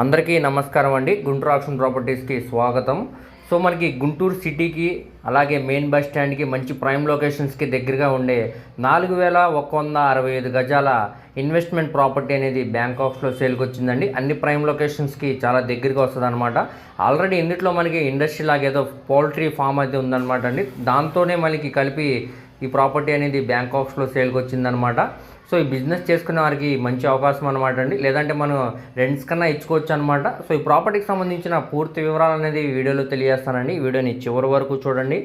అందరికీ నమస్కారం అండి. గుంటూరు ఆక్షన్ ప్రాపర్టీస్కి స్వాగతం. సో మనకి గుంటూరు సిటీకి అలాగే మెయిన్ బస్ స్టాండ్కి మంచి ప్రైమ్ లొకేషన్స్కి దగ్గరగా ఉండే నాలుగు వేల ఒక వంద అరవై ఐదు గజాల ఇన్వెస్ట్మెంట్ ప్రాపర్టీ అనేది బ్యాంకాక్స్లో సేల్కి వచ్చిందండి అన్ని ప్రైమ్ లొకేషన్స్కి చాలా దగ్గరగా వస్తుంది అనమాట ఆల్రెడీ ఇందులో మనకి ఇండస్ట్రీ లాగా ఏదో పౌల్ట్రీ ఫామ్ అయితే ఉందన్నమాట అండి. దాంతోనే మనకి కలిపి ఈ ప్రాపర్టీ అనేది బ్యాంకాక్స్లో సేల్కి వచ్చిందనమాట సో ఈ బిజినెస్ చేసుకునే వారికి మంచి అవకాశం అనమాట అండి. లేదంటే మనం రెంట్స్ కన్నా ఇచ్చుకోవచ్చు అనమాట సో ఈ ప్రాపర్టీకి సంబంధించిన పూర్తి వివరాలు అనేది వీడియోలో తెలియజేస్తానండి. వీడియోని చివరి వరకు చూడండి.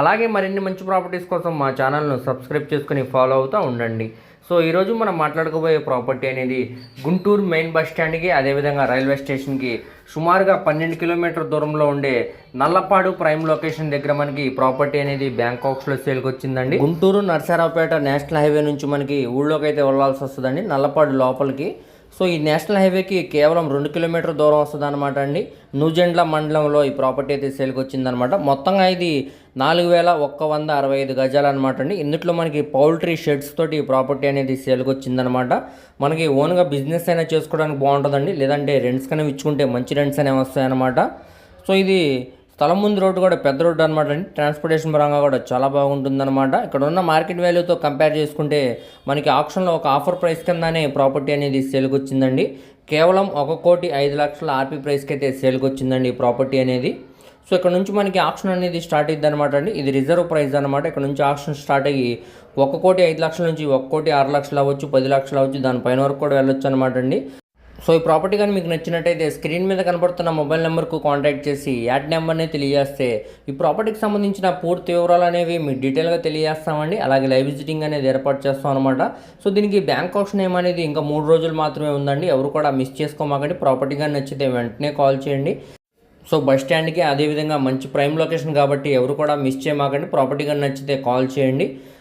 అలాగే మరిన్ని మంచి ప్రాపర్టీస్ కోసం మా ఛానల్ను సబ్స్క్రైబ్ చేసుకుని ఫాలో అవుతూ ఉండండి. సో ఈరోజు మనం మాట్లాడుకోబోయే ప్రాపర్టీ అనేది గుంటూరు మెయిన్ బస్ స్టాండ్కి అదేవిధంగా రైల్వే స్టేషన్కి సుమారుగా పన్నెండు కిలోమీటర్ దూరంలో ఉండే నల్లపాడు ప్రైమ్ లొకేషన్ దగ్గర మనకి ప్రాపర్టీ అనేది బ్యాంకాక్స్లో సేల్కి వచ్చిందండి గుంటూరు నర్సరావుపేట నేషనల్ హైవే నుంచి మనకి ఊళ్ళోకి అయితే వెళ్ళాల్సి వస్తుందండి నల్లపాడు లోపలికి సో ఈ నేషనల్ హైవేకి కేవలం రెండు కిలోమీటర్ దూరం వస్తుంది అనమాట అండి. నూజెండ్ల మండలంలో ఈ ప్రాపర్టీ అయితే సేల్కి వచ్చిందనమాట మొత్తంగా ఇది నాలుగు వేల ఒక్క వంద అరవై ఐదు గజాలు అనమాట అండి. ఇందులో మనకి పౌల్ట్రీ షెడ్స్ తోటి ఈ ప్రాపర్టీ అనేది సేల్కి వచ్చిందనమాట మనకి ఓన్గా బిజినెస్ అయినా చేసుకోవడానికి బాగుంటుందండి. లేదంటే రెంట్స్ కన్నా ఇచ్చుకుంటే మంచి రెంట్స్ అనేవి వస్తాయన్నమాట. సో ఇది స్థలం ముందు రోడ్డు కూడా పెద్ద రోడ్డు అనమాట అండి. ట్రాన్స్పోర్టేషన్ పరంగా కూడా చాలా బాగుంటుందన్నమాట. ఇక్కడ ఉన్న మార్కెట్ వాల్యూతో కంపేర్ చేసుకుంటే మనకి ఆప్షన్లో ఒక ఆఫర్ ప్రైస్ కిందనే ప్రాపర్టీ అనేది సేల్కి వచ్చిందండి కేవలం ఒక కోటి ఐదు లక్షల ఆర్పీ ప్రైస్కి అయితే సేల్కి వచ్చిందండి ఈ ప్రాపర్టీ అనేది. సో ఇక్కడ నుంచి మనకి ఆప్షన్ అనేది స్టార్ట్ అయ్యింది అనమాట అండి. ఇది రిజర్వ్ ప్రైస్ అనమాట ఇక్కడ నుంచి ఆప్షన్ స్టార్ట్ అయ్యి ఒక కోటి ఐదు లక్షల నుంచి ఒక కోటి ఆరు లక్షలు అవ్వచ్చు పది లక్షలు అవ్వచ్చు దానిపైన వరకు కూడా వెళ్ళొచ్చు అనమాట అండి. సో ఈ ప్రాపర్టీ కానీ మీకు నచ్చినట్టయితే స్క్రీన్ మీద కనబడుతున్న మొబైల్ నెంబర్కు కాంటాక్ట్ చేసి యాడ్ నెంబర్ని తెలియజేస్తే ఈ ప్రాపర్టీకి సంబంధించిన పూర్తి వివరాలు అనేవి మీకు డీటెయిల్గా తెలియజేస్తామండి. అలాగే లైవ్ విజిటింగ్ అనేది ఏర్పాటు చేస్తాం అనమాట సో దీనికి బ్యాంక్ ఆప్షన్ ఏమనేది ఇంకా మూడు రోజులు మాత్రమే ఉందండి. ఎవరు కూడా మిస్ చేసుకోమాకండి. ప్రాపర్టీ కానీ నచ్చితే వెంటనే కాల్ చేయండి. సో బస్ స్టాండ్కి అదేవిధంగా మంచి ప్రైమ్ లొకేషన్ కాబట్టి ఎవరు కూడా మిస్ చేయమాకండి. ప్రాపర్టీ కానీ నచ్చితే కాల్ చేయండి.